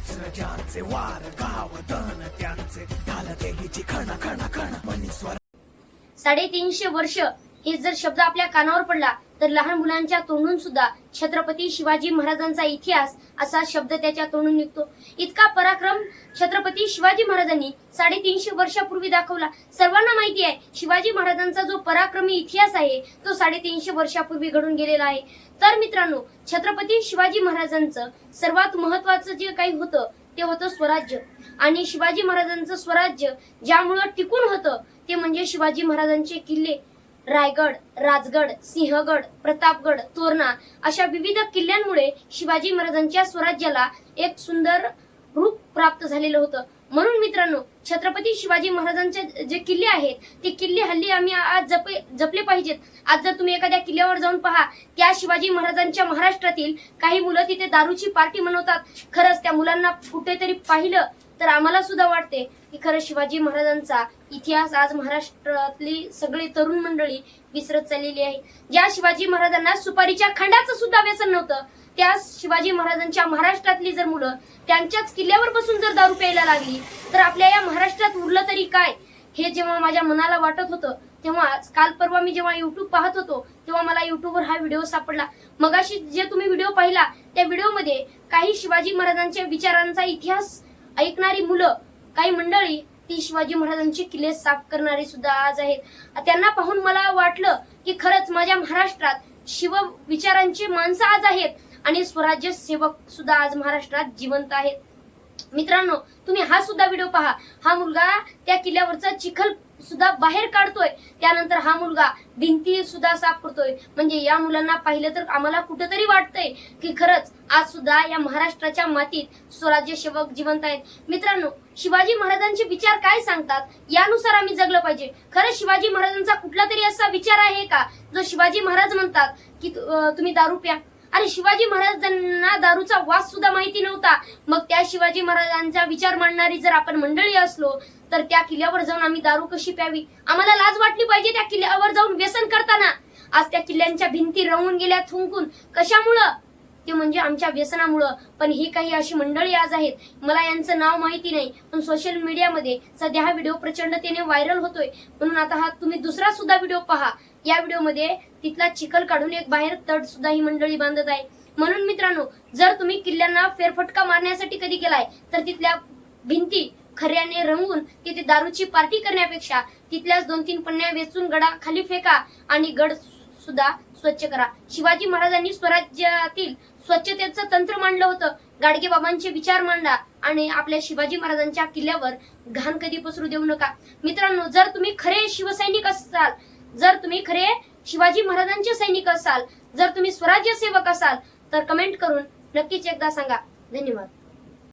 वज्रजांचे वार गाव दन त्यांचे ढाल खण खण खण मनी स्वर साडेतीनशे वर्ष हे जर शब्द आपल्या कानावर पडला तर लहान मुलांच्या तोंडून सुद्धा छत्रपती शिवाजी महाराजांचा इतिहास असा शब्द त्याच्या तोंडून निघतो. इतका पराक्रम छत्रपती शिवाजी महाराजांनी साडेतीनशे वर्षापूर्वी दाखवला. सर्वांना माहिती आहे शिवाजी महाराजांचा जो पराक्रमी इतिहास आहे तो साडेतीनशे वर्षापूर्वी घडून गेलेला आहे. तर मित्रांनो छत्रपती शिवाजी महाराजांचं सर्वात महत्वाचं जे काही होतं ते होतं स्वराज्य. आणि शिवाजी महाराजांचं स्वराज्य ज्यामुळं टिकून होतं ते म्हणजे शिवाजी महाराजांचे किल्ले. रायगड राजगड सिंहगड प्रतापगड तोरणा अशा विविध किल्ल्यांमुळे शिवाजी महाराजांच्या स्वराज्याला एक सुंदर रूप प्राप्त झालेलं होतं. म्हणून मित्रांनो छत्रपती शिवाजी महाराजांचे जे किल्ले आहेत ते किल्ले हल्ली आम्ही आज जप जपले पाहिजेत. आज जर तुम्ही एखाद्या किल्ल्यावर जाऊन पहा त्या शिवाजी महाराजांच्या महाराष्ट्रातील काही मुलं तिथे दारूची पार्टी मनवतात. खरंच त्या मुलांना कुठेतरी पाहिलं तर आम्हाला सुद्धा वाटते की खरं शिवाजी महाराजांचा इतिहास आज महाराष्ट्रातली सगळी तरुण मंडळी विसरत चाललेली आहे. ज्या शिवाजी महाराजांना सुपारीच्या खंडाचं सुद्धा व्यसन नव्हतं त्या शिवाजी महाराजांच्या महाराष्ट्रातली जर मुलं त्यांच्याच किल्ल्यावर बसून जर दारू प्यायला लागली तर आपल्या या महाराष्ट्रात उरलं तरी काय? हे जेव्हा माझ्या मनाला वाटत होतं तेव्हा काल परवा मी जेव्हा युट्यूब पाहत होतो तेव्हा मला युट्यूबवर हा व्हिडिओ सापडला. मगाशी जे तुम्ही व्हिडिओ पाहिला त्या व्हिडिओमध्ये काही शिवाजी महाराजांच्या विचारांचा इतिहास ऐकणारी मुलं काही मंडळी ती शिवाजी महाराजांचे किल्ले साफ करणारे सुद्धा आज आहेत. त्यांना पाहून मला वाटलं की खरंच माझ्या महाराष्ट्रात शिव विचारांची माणसं आज आहेत आणि स्वराज्य सेवक सुद्धा आज महाराष्ट्रात जिवंत आहेत. मित्रांनो तुम्ही हा सुद्धा व्हिडिओ पहा. हा मुलगा त्या किल्ल्यावरचा चिखल सुद्धा बाहेर काढतोय. त्यानंतर हा मुलगा भिंती सुद्धा साफ करतोय. म्हणजे या मुलांना पाहिलं तर आम्हाला कुठंतरी वाटतंय की खरंच आज सुद्धा या महाराष्ट्राच्या मातीत स्वराज्य सेवक जिवंत आहेत. मित्रांनो शिवाजी महाराजांचे विचार काय सांगतात? यानुसार आम्ही जगलं पाहिजे. खरंच शिवाजी महाराजांचा कुठला तरी असा विचार आहे का? जो शिवाजी महाराज म्हणतात की तुम्ही दारू प्या. अरे शिवाजी महाराजांना दारूचा वास सुद्धा माहिती नव्हता. मग त्या शिवाजी महाराजांचा विचार मांडणारी जर आपण मंडळी असलो तर त्या किल्ल्यावर जाऊन आम्ही दारू कशी प्यावी? आम्हाला लाज वाटली पाहिजे त्या किल्ल्यावर जाऊन व्यसन करताना. आज त्या किल्ल्यांच्या भिंती रवून गेल्या थुंकून. कशामुळं? ते म्हणजे आमच्या व्यसनामुळं. पण ही काही अशी मंडळी आज आहेत मला यांचं नाव माहिती नाही पण सोशल मीडियामध्ये सध्या हा व्हिडिओ प्रचंडतेने व्हायरल होतोय. म्हणून आता हा तुम्ही दुसरा सुद्धा व्हिडिओ पहा. या व्हिडिओमध्ये तिथला चिखल काढून एक बाहेर तट सुद्धा ही मंडळी बांधत आहे. म्हणून मित्रांनो जर तुम्ही किल्ल्यांना फेरफटका मारण्यासाठी कधी गेलाय तर तिथल्या भिंती खऱ्याने रंगून तिथे दारूची पार्टी करण्यापेक्षा तिथल्याच दोन तीन पन्न्या वेचून गडा खाली फेका आणि गड सुद्धा स्वच्छ करा. शिवाजी महाराजांनी स्वराज्यातील स्वच्छतेचं तंत्र मांडलं होतं. गाडगे बाबांचे विचार मांडा आणि आपल्या शिवाजी महाराजांच्या किल्ल्यावर घाण कधी पसरू देऊ नका. मित्रांनो जर तुम्ही खरे शिवसैनिक असाल जर तुम्ही खरे शिवाजी महाराजांचे सैनिक असाल जर तुम्ही स्वराज्य सेवक असाल तर कमेंट करून नक्कीच एकदा सांगा. धन्यवाद.